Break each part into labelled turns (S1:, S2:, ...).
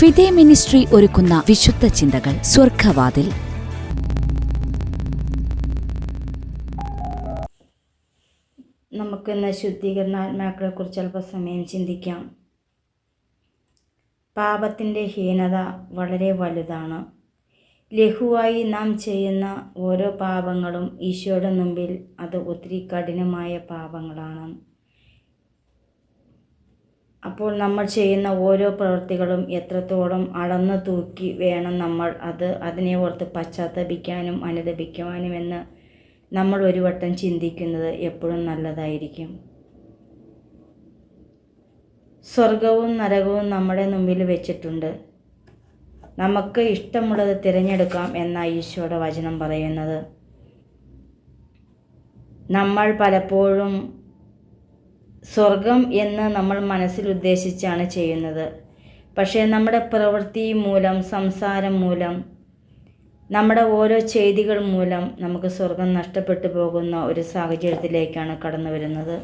S1: ഫിദെ ministry ഒരുക്കുന്ന വിശുദ്ധ ചിന്തകൾ സ്വർഗവാതിൽ
S2: നമുക്കിന്ന് ശുദ്ധീകരണ ശുദ്ധീകരണാത്മാക്കളെക്കുറിച്ച് അല്പസമയം ചിന്തിക്കാം. പാപത്തിന്റെ ഹീനത വളരെ വലുതാണ്. ലഘുവായി നാം ചെയ്യുന്ന ഓരോ പാപങ്ങളും ഈശോയുടെ മുമ്പിൽ അത് ഒത്തിരി കഠിനമായ പാപങ്ങളാണ്. അപ്പോൾ നമ്മൾ ചെയ്യുന്ന ഓരോ പ്രവൃത്തികളും എത്രത്തോളം അളന്നു തൂക്കി വേണം നമ്മൾ അത് അതിനെ ഓർത്ത് പശ്ചാത്തപിക്കാനും അനുദപിക്കുവാനും എന്ന് നമ്മൾ ഒരു വട്ടം ചിന്തിക്കുന്നത് എപ്പോഴും നല്ലതായിരിക്കും. സ്വർഗവും നരകവും നമ്മുടെ മുമ്പിൽ വെച്ചിട്ടുണ്ട്. നമുക്ക് ഇഷ്ടമുള്ളത് തിരഞ്ഞെടുക്കാം എന്ന ഈശോയുടെ വചനം പറയുന്നത്. നമ്മൾ പലപ്പോഴും സ്വർഗം എന്ന് നമ്മൾ മനസ്സിൽ ഉദ്ദേശിച്ചാണ് ചെയ്യുന്നത്. പക്ഷേ നമ്മുടെ പ്രവൃത്തി മൂലം സംസാരം മൂലം നമ്മുടെ ഓരോ ചെയ്തികൾ മൂലം നമുക്ക് സ്വർഗം നഷ്ടപ്പെട്ടു പോകുന്ന ഒരു സാഹചര്യത്തിലേക്കാണ് കടന്നു വരുന്നത്.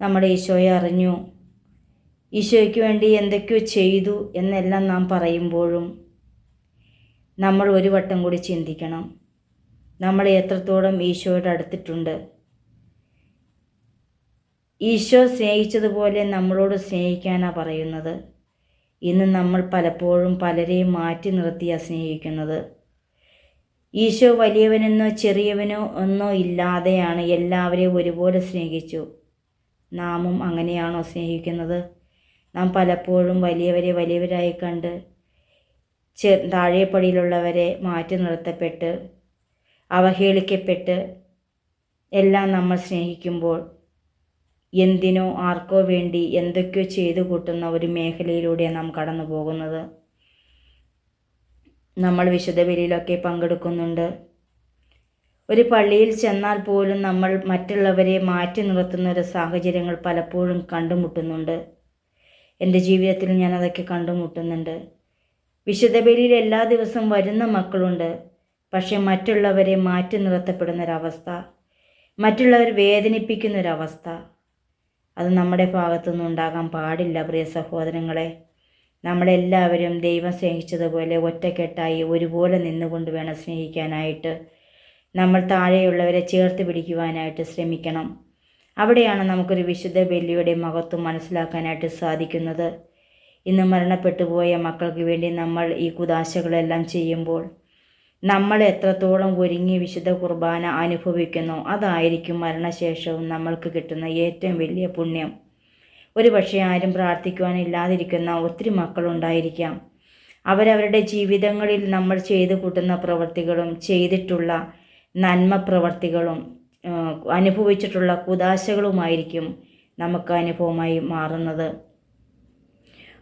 S2: നമ്മുടെ ഈശോയെ അറിഞ്ഞു. ഈശോയ്ക്ക് വേണ്ടി എന്തൊക്കെയോ ചെയ്തു എന്നെല്ലാം നാം പറയുമ്പോഴും നമ്മൾ ഒരു വട്ടം കൂടി ചിന്തിക്കണം. നമ്മൾ എത്രത്തോളം ഈശോയുടെ അടുത്തിട്ടുണ്ട്. ഈശോ സ്നേഹിച്ചതുപോലെ നമ്മളോട് സ്നേഹിക്കാനാണ് പറയുന്നത്. ഇന്ന് നമ്മൾ പലപ്പോഴും പലരെയും മാറ്റി നിർത്തിയാണ് സ്നേഹിക്കുന്നത്. ഈശോ വലിയവനെന്നോ ചെറിയവനോ ഒന്നോ ഇല്ലാതെയാണ് എല്ലാവരെയും ഒരുപോലെ സ്നേഹിച്ചു. നാമും അങ്ങനെയാണോ സ്നേഹിക്കുന്നത്? നാം പലപ്പോഴും വലിയവരെ വലിയവരായി കണ്ട് ചെ താഴെപ്പടിയിലുള്ളവരെ മാറ്റി നിർത്തപ്പെട്ട് അവഹേളിക്കപ്പെട്ട് എല്ലാം നമ്മൾ സ്നേഹിക്കുമ്പോൾ എന്തിനോ ആർക്കോ വേണ്ടി എന്തൊക്കെയോ ചെയ്തു കൂട്ടുന്ന ഒരു മേഖലയിലൂടെയാണ് നാം കടന്നു പോകുന്നത്. നമ്മൾ വിശുദ്ധ ബലിയിലൊക്കെ പങ്കെടുക്കുന്നുണ്ട്. ഒരു പള്ളിയിൽ ചെന്നാൽ പോലും നമ്മൾ മറ്റുള്ളവരെ മാറ്റി നിർത്തുന്ന ഒരു സാഹചര്യങ്ങൾ പലപ്പോഴും കണ്ടുമുട്ടുന്നുണ്ട്. എന്റെ ജീവിതത്തിൽ ഞാൻ അതൊക്കെ കണ്ടുമുട്ടുന്നുണ്ട്. വിശുദ്ധ ബലിയിൽ എല്ലാ ദിവസവും വരുന്ന മക്കളുണ്ട്. പക്ഷേ മറ്റുള്ളവരെ മാറ്റി നിർത്തപ്പെടുന്നൊരവസ്ഥ മറ്റുള്ളവർ വേദനിപ്പിക്കുന്നൊരവസ്ഥ അത് നമ്മുടെ ഭാഗത്തുനിന്ന് ഉണ്ടാകാൻ പാടില്ല പ്രിയ സഹോദരങ്ങളെ. നമ്മളെല്ലാവരും ദൈവം സ്നേഹിച്ചതുപോലെ ഒറ്റക്കെട്ടായി ഒരുപോലെ നിന്നുകൊണ്ട് വേണം സ്നേഹിക്കാനായിട്ട്. നമ്മൾ താഴെയുള്ളവരെ ചേർത്ത് പിടിക്കുവാനായിട്ട് ശ്രമിക്കണം. അവിടെയാണ് നമുക്കൊരു വിശുദ്ധ ബലിയുടെ മഹത്വം മനസ്സിലാക്കാനായിട്ട് സാധിക്കുന്നത്. ഇന്ന് മരണപ്പെട്ടു പോയ മക്കൾക്ക് വേണ്ടി നമ്മൾ ഈ കുദാശകളെല്ലാം ചെയ്യുമ്പോൾ നമ്മൾ എത്രത്തോളം ഒരുങ്ങി വിശുദ്ധ കുർബാന അനുഭവിക്കുന്നു അതായിരിക്കും മരണശേഷവും നമ്മൾക്ക് കിട്ടുന്ന ഏറ്റവും വലിയ പുണ്യം. ഒരു പക്ഷേ ആരും പ്രാർത്ഥിക്കുവാനില്ലാതിരിക്കുന്ന ഒത്തിരി മക്കളുണ്ടായിരിക്കാം അവരവരുടെ ജീവിതങ്ങളിൽ നമ്മൾ ചെയ്തു കൂട്ടുന്ന പ്രവർത്തികളും ചെയ്തിട്ടുള്ള നന്മ പ്രവർത്തികളും അനുഭവിച്ചിട്ടുള്ള കുദാശകളുമായിരിക്കും നമുക്ക് അനുഭവമായി മാറുന്നത്.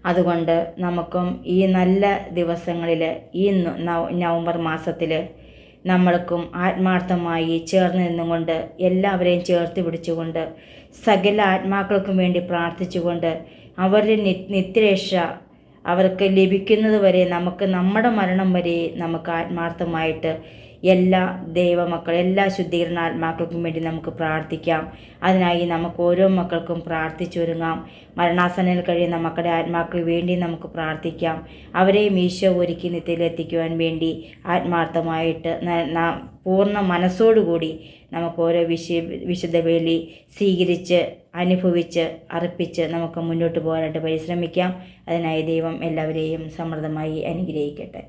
S2: അതുകൊണ്ട് നമുക്കും ഈ നല്ല ദിവസങ്ങളിൽ ഈ നവംബർ മാസത്തിൽ നമ്മൾക്കും ആത്മാർത്ഥമായി ചേർന്ന് നിന്നുകൊണ്ട് എല്ലാവരെയും ചേർത്ത് പിടിച്ചുകൊണ്ട് സകല ആത്മാക്കൾക്കും വേണ്ടി പ്രാർത്ഥിച്ചുകൊണ്ട് അവരുടെ നിത്യരക്ഷ അവർക്ക് ലഭിക്കുന്നത് വരെ നമുക്ക് നമ്മുടെ മരണം വരെ നമുക്ക് ആത്മാർത്ഥമായിട്ട് എല്ലാ ദൈവമക്കൾ എല്ലാ ശുദ്ധീകരണ ശുദ്ധീകരണാത്മാക്കൾക്കും വേണ്ടി നമുക്ക് പ്രാർത്ഥിക്കാം. അതിനായി നമുക്ക് ഓരോ മക്കൾക്കും പ്രാർത്ഥിച്ചൊരുങ്ങാം. മരണാസനയിൽ കഴിയുന്ന മക്കളുടെ ആത്മാക്കൾ വേണ്ടി നമുക്ക് പ്രാർത്ഥിക്കാം. അവരെയും ഈശോ ഒരുക്കി നിത്യത്തിലെത്തിക്കുവാൻ വേണ്ടി ആത്മാർത്ഥമായിട്ട് പൂർണ മനസ്സോടുകൂടി നമുക്ക് ഓരോ വിശ വിശുദ്ധ വേലി സ്വീകരിച്ച് അനുഭവിച്ച് അർപ്പിച്ച് നമുക്ക് മുന്നോട്ട് പോകാനായിട്ട് പരിശ്രമിക്കാം. അതിനായി ദൈവം എല്ലാവരെയും സമൃദ്ധമായി അനുഗ്രഹിക്കട്ടെ.